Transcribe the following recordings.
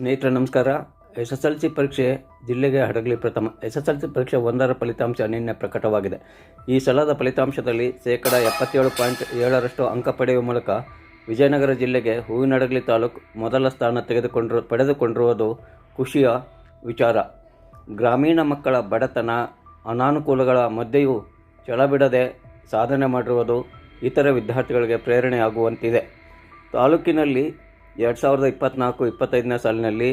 ಸ್ನೇಹಿತರೆ, ನಮಸ್ಕಾರ. S S L C ಪರೀಕ್ಷೆ ಜಿಲ್ಲೆಗೆ ಹಡಗಲಿ ಪ್ರಥಮ. ಎಸ್ ಎಸ್ ಎಲ್ ಸಿ ಪರೀಕ್ಷೆ ಒಂದರ ಫಲಿತಾಂಶ ನಿನ್ನೆ ಪ್ರಕಟವಾಗಿದೆ. ಈ ಸಲದ ಫಲಿತಾಂಶದಲ್ಲಿ ಶೇಕಡ ಎಪ್ಪತ್ತೇಳು ಪಾಯಿಂಟ್ ಏಳರಷ್ಟು ಅಂಕ ಪಡೆಯುವ ಮೂಲಕ ವಿಜಯನಗರ ಜಿಲ್ಲೆಗೆ ಹೂವಿನಡಗಲಿ ತಾಲೂಕು ಮೊದಲ ಸ್ಥಾನ ತೆಗೆದುಕೊಂಡಿರು, ಪಡೆದುಕೊಂಡಿರುವುದು ಖುಷಿಯ ವಿಚಾರ. ಗ್ರಾಮೀಣ ಮಕ್ಕಳ ಬಡತನ, ಅನಾನುಕೂಲಗಳ ಮಧ್ಯೆಯೂ ಛಲಬಿಡದೆ ಸಾಧನೆ ಮಾಡಿರುವುದು ಇತರ ವಿದ್ಯಾರ್ಥಿಗಳಿಗೆ ಪ್ರೇರಣೆಯಾಗುವಂತಿದೆ. ತಾಲೂಕಿನಲ್ಲಿ ಎರಡು ಸಾವಿರದ ಇಪ್ಪತ್ತ್ನಾಲ್ಕು ಇಪ್ಪತ್ತೈದನೇ ಸಾಲಿನಲ್ಲಿ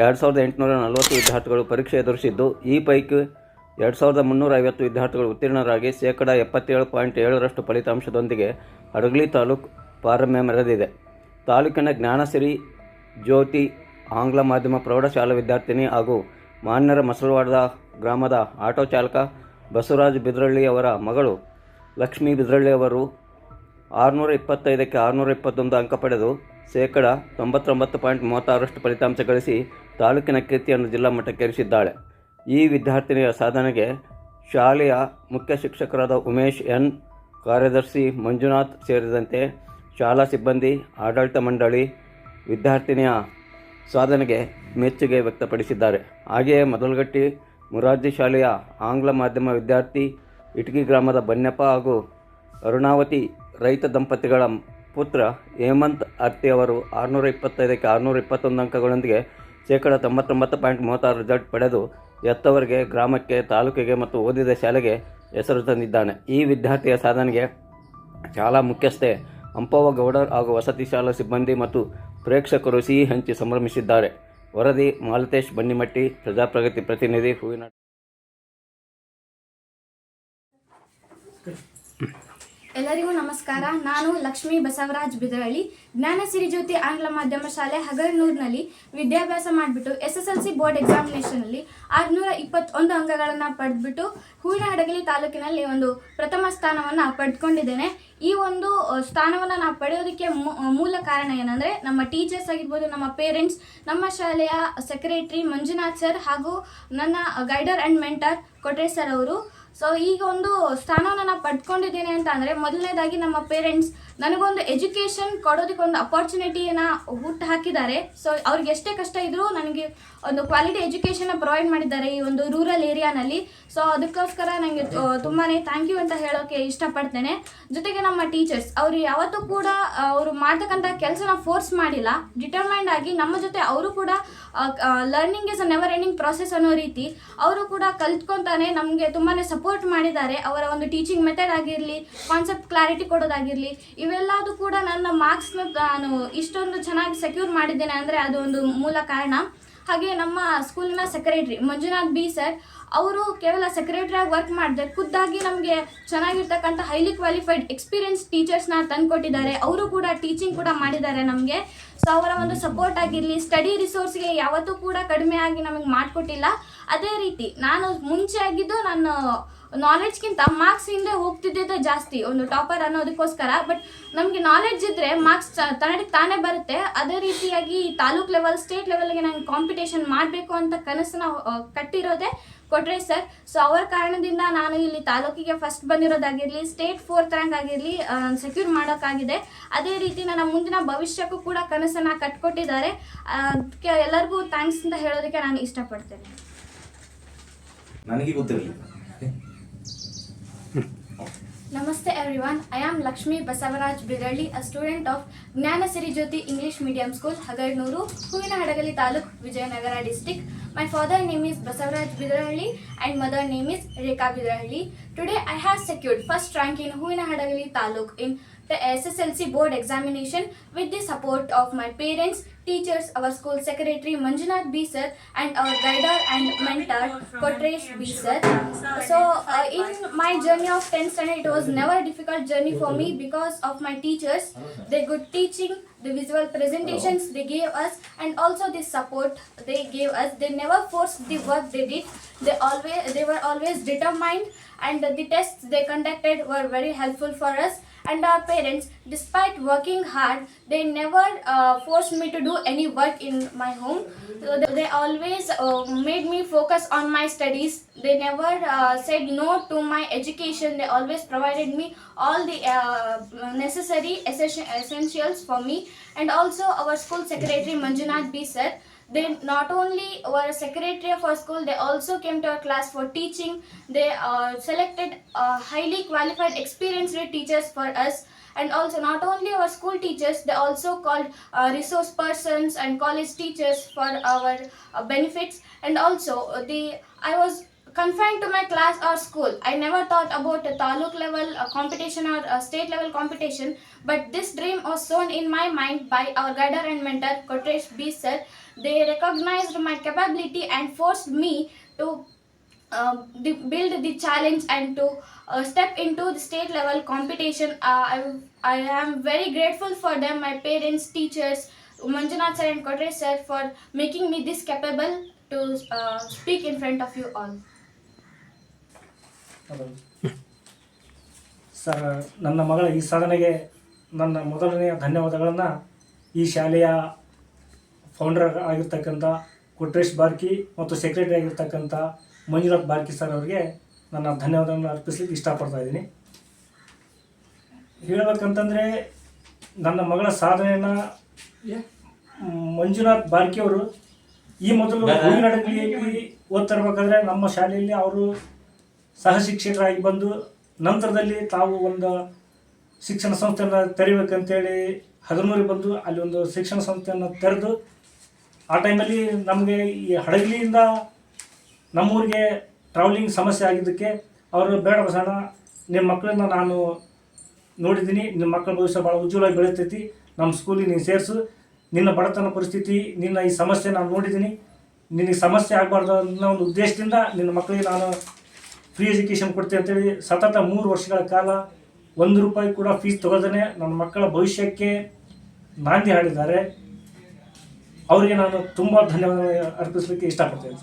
ಎರಡು ಸಾವಿರದ ಎಂಟುನೂರ ನಲವತ್ತು ವಿದ್ಯಾರ್ಥಿಗಳು ಪರೀಕ್ಷೆ ಎದುರಿಸಿದ್ದು, ಈ ಪೈಕಿ ಎರಡು ಸಾವಿರದ ಮುನ್ನೂರ ಐವತ್ತು ವಿದ್ಯಾರ್ಥಿಗಳು ಉತ್ತೀರ್ಣರಾಗಿ ಶೇಕಡ ಎಪ್ಪತ್ತೇಳು ಪಾಯಿಂಟ್ ಏಳರಷ್ಟು ಫಲಿತಾಂಶದೊಂದಿಗೆ ಹಡಗಲಿ ತಾಲೂಕು ಪಾರಮ್ಯ ಮೆರೆದಿದೆ ತಾಲೂಕಿನ ಜ್ಞಾನಸಿರಿ, ಜ್ಯೋತಿ, ಆಂಗ್ಲ ಮಾಧ್ಯಮ ಪ್ರೌಢಶಾಲಾ ವಿದ್ಯಾರ್ಥಿನಿ ಹಾಗೂ ಮಾನ್ಯರ ಮಸಲ್ವಾಡದ ಗ್ರಾಮದ ಆಟೋ ಚಾಲಕ ಬಸವರಾಜ್ ಬಿದ್ರಳ್ಳಿ ಅವರ ಮಗಳು ಲಕ್ಷ್ಮೀ ಬಿದ್ರಳ್ಳಿ ಅವರು ಆರುನೂರ ಇಪ್ಪತ್ತೈದಕ್ಕೆ ಆರುನೂರ ಇಪ್ಪತ್ತೊಂದು ಅಂಕ ಪಡೆದು ಶೇಕಡ ತೊಂಬತ್ತೊಂಬತ್ತು ಪಾಯಿಂಟ್ ಮೂವತ್ತಾರರಷ್ಟು ಫಲಿತಾಂಶ ಗಳಿಸಿ ತಾಲೂಕಿನ ಕೀರ್ತಿಯನ್ನು ಜಿಲ್ಲಾ ಮಟ್ಟಕ್ಕೇರಿಸಿದ್ದಾಳೆ ಈ ವಿದ್ಯಾರ್ಥಿನಿಯ ಸಾಧನೆಗೆ ಶಾಲೆಯ ಮುಖ್ಯ ಶಿಕ್ಷಕರಾದ ಉಮೇಶ್ ಎನ್, ಕಾರ್ಯದರ್ಶಿ ಮಂಜುನಾಥ್ ಸೇರಿದಂತೆ ಶಾಲಾ ಸಿಬ್ಬಂದಿ, ಆಡಳಿತ ಮಂಡಳಿ ವಿದ್ಯಾರ್ಥಿನಿಯ ಸಾಧನೆಗೆ ಮೆಚ್ಚುಗೆ ವ್ಯಕ್ತಪಡಿಸಿದ್ದಾರೆ. ಹಾಗೆಯೇ ಮೊದಲಗಟ್ಟಿ ಮುರಾರ್ಜಿ ಶಾಲೆಯ ಆಂಗ್ಲ ಮಾಧ್ಯಮ ವಿದ್ಯಾರ್ಥಿ ಇಟಗಿ ಗ್ರಾಮದ ಬನ್ನಪ್ಪ ಹಾಗೂ ಅರುಣಾವತಿ ರೈತ ದಂಪತಿಗಳ ಪುತ್ರ ಹೇಮಂತ್ ಅರ್ತಿ ಅವರು ಆರುನೂರ ಇಪ್ಪತ್ತೈದಕ್ಕೆ ಆರುನೂರ ಇಪ್ಪತ್ತೊಂದು ಅಂಕಗಳೊಂದಿಗೆ ಶೇಕಡ ತೊಂಬತ್ತೊಂಬತ್ತು ಪಾಯಿಂಟ್ ಮೂವತ್ತಾರು ರಿಸಲ್ಟ್ ಪಡೆದು ಎತ್ತವರಿಗೆ ಗ್ರಾಮಕ್ಕೆ, ತಾಲೂಕಿಗೆ ಮತ್ತು ಓದಿದ ಶಾಲೆಗೆ ಹೆಸರು ತಂದಿದ್ದಾನೆ. ಈ ವಿದ್ಯಾರ್ಥಿಯ ಸಾಧನೆಗೆ ಶಾಲಾ ಮುಖ್ಯಸ್ಥೆ ಅಂಪವ್ವ ಗೌಡರ್ ಹಾಗೂ ವಸತಿ ಶಾಲಾ ಸಿಬ್ಬಂದಿ ಮತ್ತು ಪ್ರೇಕ್ಷಕರು ಸಿಹಿ ಹಂಚಿ ಸಂಭ್ರಮಿಸಿದ್ದಾರೆ. ವರದಿ ಮಾಲತೇಶ್ ಬನ್ನಿಮಟ್ಟಿ, ಪ್ರಜಾಪ್ರಗತಿ ಪ್ರತಿನಿಧಿ ಹೂವಿನ ಎಲ್ಲರಿಗೂ ನಮಸ್ಕಾರ. ನಾನು ಲಕ್ಷ್ಮೀ ಬಸವರಾಜ್ ಬಿದರಳ್ಳಿ. ಜ್ಞಾನ ಸಿರಿಜ್ಯೋತಿ ಆಂಗ್ಲ ಮಾಧ್ಯಮ ಶಾಲೆ ಹಗರ್ನೂರ್ನಲ್ಲಿ ವಿದ್ಯಾಭ್ಯಾಸ ಮಾಡಿಬಿಟ್ಟು S S L C board ಎಕ್ಸಾಮಿನೇಷನಲ್ಲಿ ಆರುನೂರ ಇಪ್ಪತ್ತೊಂದು ಅಂಕಗಳನ್ನು ಪಡೆದ್ಬಿಟ್ಟು ಹೂವಿನ ಹಡಗಲಿ ತಾಲೂಕಿನಲ್ಲಿ ಒಂದು ಪ್ರಥಮ ಸ್ಥಾನವನ್ನು ಪಡ್ಕೊಂಡಿದ್ದೇನೆ. ಈ ಒಂದು ಸ್ಥಾನವನ್ನು ನಾವು ಪಡೆಯೋದಕ್ಕೆ ಮೂಲ ಕಾರಣ ಏನಂದರೆ ನಮ್ಮ ಟೀಚರ್ಸ್ ಆಗಿರ್ಬೋದು, ನಮ್ಮ ಪೇರೆಂಟ್ಸ್ ನಮ್ಮ ಶಾಲೆಯ ಸೆಕ್ರೆಟ್ರಿ ಮಂಜುನಾಥ್ ಸರ್ ಹಾಗೂ ನನ್ನ guider and mentor Kotresh sir ಅವರು ಸೊ ಈಗ ಒಂದು ಸ್ಥಾನವನ್ನು ನಾನು ಪಡ್ಕೊಂಡಿದ್ದೀನಿ ಅಂತ ಅಂದರೆ ಮೊದಲನೇದಾಗಿ ನಮ್ಮ ಪೇರೆಂಟ್ಸ್ ನನಗೊಂದು ಎಜುಕೇಷನ್ ಕೊಡೋದಕ್ಕೊಂದು ಅಪಾರ್ಚುನಿಟಿಯನ್ನು ಹುಟ್ಟು ಹಾಕಿದ್ದಾರೆ. ಸೊ ಅವ್ರಿಗೆ ಎಷ್ಟೇ ಕಷ್ಟ ಇದ್ದರೂ ನನಗೆ ಒಂದು ಕ್ವಾಲಿಟಿ ಎಜುಕೇಷನ್ನ ಪ್ರೊವೈಡ್ ಮಾಡಿದ್ದಾರೆ ಈ ಒಂದು ರೂರಲ್ ಏರಿಯಾನಲ್ಲಿ ಸೊ ಅದಕ್ಕೋಸ್ಕರ ನನಗೆ ತುಂಬಾ ಥ್ಯಾಂಕ್ ಯು ಅಂತ ಹೇಳೋಕ್ಕೆ ಇಷ್ಟಪಡ್ತೇನೆ. ಜೊತೆಗೆ ನಮ್ಮ ಟೀಚರ್ಸ್ ಅವರು ಯಾವತ್ತೂ ಕೂಡ ಅವರು ಮಾಡ್ತಕ್ಕಂಥ ಕೆಲಸನ ಫೋರ್ಸ್ ಮಾಡಿಲ್ಲ. ಡಿಟರ್ಮೈಂಡ್ ಆಗಿ ನಮ್ಮ ಜೊತೆ ಅವರು ಕೂಡ learning is a never ending process ಅನ್ನೋ ರೀತಿ, ಅವರು ಕೂಡ ಕಲ್ತ್ಕೊತಾನೆ ನಮಗೆ ತುಂಬಾ ಸಪೋರ್ಟ್ ಮಾಡಿದ್ದಾರೆ, ಅವರ ಒಂದು ಟೀಚಿಂಗ್ ಮೆಥಡ್ ಆಗಿರಲಿ ಕಾನ್ಸೆಪ್ಟ್ ಕ್ಲಾರಿಟಿ ಕೊಡೋದಾಗಿರಲಿ, ಇವೆಲ್ಲದೂ ಕೂಡ ನನ್ನ ಮಾರ್ಕ್ಸ್ನ ನಾನು ಇಷ್ಟೊಂದು ಚೆನ್ನಾಗಿ ಸೆಕ್ಯೂರ್ ಮಾಡಿದ್ದೇನೆ ಅಂದರೆ ಅದು ಒಂದು ಮೂಲ ಕಾರಣ. ಹಾಗೆ ನಮ್ಮ ಸ್ಕೂಲಿನ ಸೆಕ್ರೆಟ್ರಿ ಮಂಜುನಾಥ್ ಬಿ ಸರ್ ಅವರು ಕೇವಲ ಸೆಕ್ರೆಟ್ರಿಯಾಗಿ ವರ್ಕ್ ಮಾಡಿದೆ, ಖುದ್ದಾಗಿ ನಮಗೆ ಚೆನ್ನಾಗಿರ್ತಕ್ಕಂಥ ಹೈಲಿ ಕ್ವಾಲಿಫೈಡ್ ಎಕ್ಸ್ಪೀರಿಯನ್ಸ್ ಟೀಚರ್ಸ್ನ ತಂದುಕೊಟ್ಟಿದ್ದಾರೆ. ಅವರು ಕೂಡ ಟೀಚಿಂಗ್ ಕೂಡ ಮಾಡಿದ್ದಾರೆ ನಮಗೆ. ಸೊ ಅವರ ಒಂದು ಸಪೋರ್ಟ್ ಆಗಿರಲಿ ಸ್ಟಡಿ ರಿಸೋರ್ಸ್ಗೆ ಯಾವತ್ತೂ ಕೂಡ ಕಡಿಮೆ ಆಗಿ ನಮಗೆ ಮಾಡಿಕೊಟ್ಟಿಲ್ಲ. ಅದೇ ರೀತಿ ನಾನು ಮುಂಚೆ ಆಗಿದ್ದು ನಾನು ನಾಲೆಡ್ಜ್ಗಿಂತ ಮಾರ್ಕ್ಸ್ ಹಿಂದೆ ಹೋಗ್ತಿದ್ದೇ ಜಾಸ್ತಿ ಒಂದು ಟಾಪರ್ ಅನ್ನೋದಕ್ಕೋಸ್ಕರ. ಬಟ್ ನಮಗೆ ನಾಲೆಡ್ಜ್ ಇದ್ದರೆ ಮಾರ್ಕ್ಸ್ ತನ್ನಡಿಗೆ ತಾನೇ ಬರುತ್ತೆ. ಅದೇ ರೀತಿಯಾಗಿ ತಾಲೂಕ್ ಲೆವೆಲ್ ಸ್ಟೇಟ್ ಲೆವೆಲ್ಗೆ ನಾನು ಕಾಂಪಿಟೇಷನ್ ಮಾಡಬೇಕು ಅಂತ ಕನಸನ್ನ ಕಟ್ಟಿರೋದೆ ಕೊಟ್ರೆ ಸರ್ ಸೊ ಅವರ ಕಾರಣದಿಂದ ನಾನು ಇಲ್ಲಿ ತಾಲೂಕಿಗೆ ಫಸ್ಟ್ ಬಂದಿರೋದಾಗಿರಲಿ ಸ್ಟೇಟ್ ಫೋರ್ತ್ ರ್ಯಾಂಕ್ ಆಗಿರಲಿ ಸೆಕ್ಯೂರ್ ಮಾಡೋಕ್ಕಾಗಿದೆ. ಅದೇ ರೀತಿ ನನ್ನ ಮುಂದಿನ ಭವಿಷ್ಯಕ್ಕೂ ಕೂಡ ಕನಸನ್ನು ಕಟ್ಕೊಟ್ಟಿದ್ದಾರೆ. ಅದಕ್ಕೆ ಎಲ್ಲರಿಗೂ ಥ್ಯಾಂಕ್ಸ್ ಅಂತ ಹೇಳೋದಕ್ಕೆ ನಾನು ಇಷ್ಟಪಡ್ತೇನೆ. ನನಗೆ ಗೊತ್ತಿರಲಿಲ್ಲ. Namaste everyone. I am Lakshmi Basavaraj Birali, a student of Gnana Jyoti English Medium School, Hagarnuru, Huvina Hadagali Taluk, Vijayanagara district. My father name is Basavaraj Birali and mother name is Rekha Birali. Today I have secured first rank in Huvina Hadagali Taluk in the SSLC board examination with the support of my parents, teachers, our school secretary Manjunath B sir and our guider and mentor Kotresh B sir. So uh, in my journey of 10th standard it was never a difficult journey for me because of my teachers, their good teaching, the visual presentations they gave us and also the support they gave us. They never forced the work they did. They always they were always determined and the tests they conducted were very helpful for us and our parents despite working hard they never uh, forced me to do any work in my home. So they, always uh, made me focus on my studies. They never uh, said no to my education. They always provided me all the uh, necessary essen- essentials for me. And also our school secretary manjunath b sir they not only were secretary of our school they also came to our class for teaching. They uh, selected uh, highly qualified experienced teachers for us. And also not only our school teachers they also called uh, resource persons and college teachers for our uh, benefits. And also uh, the i was confined to my class or school i never thought about a taluk level uh, competition or a state level competition but this dream was sown in my mind by our guider and mentor kotesh b sir they recognized my capability and forced me to uh, build the challenge and to uh, step into the state level competition. Uh, I, I am very grateful for them, my parents, teachers, Manjunath sir and Kotre sir for making me this capable to uh, speak in front of you all. ಹೌದು. ಸ ನನ್ನ ಮಗಳ ಈ ಸಾಧನೆಗೆ ನನ್ನ ಮೊದಲನೆಯ ಧನ್ಯವಾದಗಳನ್ನು ಈ ಶಾಲೆಯ ಫೌಂಡರ್ ಆಗಿರ್ತಕ್ಕಂಥ ಕೊಟ್ರೇಶ್ ಬಾರ್ಕಿ ಮತ್ತು ಸೆಕ್ರೆಟರಿ ಆಗಿರ್ತಕ್ಕಂಥ ಮಂಜುನಾಥ್ ಬಾರ್ಕಿ ಸರ್ ಅವರಿಗೆ ನನ್ನ ಧನ್ಯವಾದಗಳನ್ನು ಅರ್ಪಿಸ್ಲಿಕ್ಕೆ ಇಷ್ಟಪಡ್ತಾ ಇದ್ದೀನಿ ಹೇಳಬೇಕಂತಂದರೆ ನನ್ನ ಮಗಳ ಸಾಧನೆಯನ್ನು ಮಂಜುನಾಥ್ ಬಾರ್ಕಿ ಅವರು ಈ ಮೊದಲು ಹೂವಿನಡಗಲಿಯಲ್ಲಿ ಓದ್ತಿರ್ಬೇಕಾದ್ರೆ ನಮ್ಮ ಶಾಲೆಯಲ್ಲಿ ಅವರು ಸಹ ಶಿಕ್ಷಕರಾಗಿ ಬಂದು ನಂತರದಲ್ಲಿ ತಾವು ಒಂದು ಶಿಕ್ಷಣ ಸಂಸ್ಥೆಯನ್ನು ತೆರಿಬೇಕಂತೇಳಿ ಹಗರ್ನೂರಿಗೆ ಬಂದು ಅಲ್ಲಿ ಒಂದು ಶಿಕ್ಷಣ ಸಂಸ್ಥೆಯನ್ನು ತೆರೆದು ಆ ಟೈಮಲ್ಲಿ ನಮಗೆ ಈ ಹಡಗಲಿಯಿಂದ ನಮ್ಮೂರಿಗೆ ಟ್ರಾವೆಲಿಂಗ್ ಸಮಸ್ಯೆ ಆಗಿದ್ದಕ್ಕೆ ಅವರು ಬೇಡ ಬಸಣ್ಣ ನಿಮ್ಮ ಮಕ್ಕಳನ್ನ ನಾನು ನೋಡಿದ್ದೀನಿ ನಿಮ್ಮ ಮಕ್ಕಳ ಭವಿಷ್ಯ ಭಾಳ ಉಜ್ವಲವಾಗಿ ಬೆಳೀತೈತಿ ನಮ್ಮ ಸ್ಕೂಲಿಗೆ ನೀನು ಸೇರಿಸು, ನಿನ್ನ ಬಡತನ ಪರಿಸ್ಥಿತಿ, ನಿನ್ನ ಈ ಸಮಸ್ಯೆ ನಾನು ನೋಡಿದ್ದೀನಿ, ನಿನಗೆ ಸಮಸ್ಯೆ ಆಗಬಾರ್ದು ಅನ್ನೋ ಒಂದು ಉದ್ದೇಶದಿಂದ ನಿನ್ನ ಮಕ್ಕಳಿಗೆ ನಾನು ಫ್ರೀ ಎಜುಕೇಷನ್ ಕೊಡ್ತೀವಿ ಅಂತೇಳಿ ಸತತ ಮೂರು ವರ್ಷಗಳ ಕಾಲ ಒಂದು ರೂಪಾಯಿ ಕೂಡ ಫೀಸ್ ತಗೋದನೆ ನನ್ನ ಮಕ್ಕಳ ಭವಿಷ್ಯಕ್ಕೆ ನಾಂದಿ ಹಾಡಿದ್ದಾರೆ. ಅವರಿಗೆ ನಾನು ತುಂಬ ಧನ್ಯವಾದ ಅರ್ಪಿಸಲಿಕ್ಕೆ ಇಷ್ಟಪಡ್ತೇನೆ.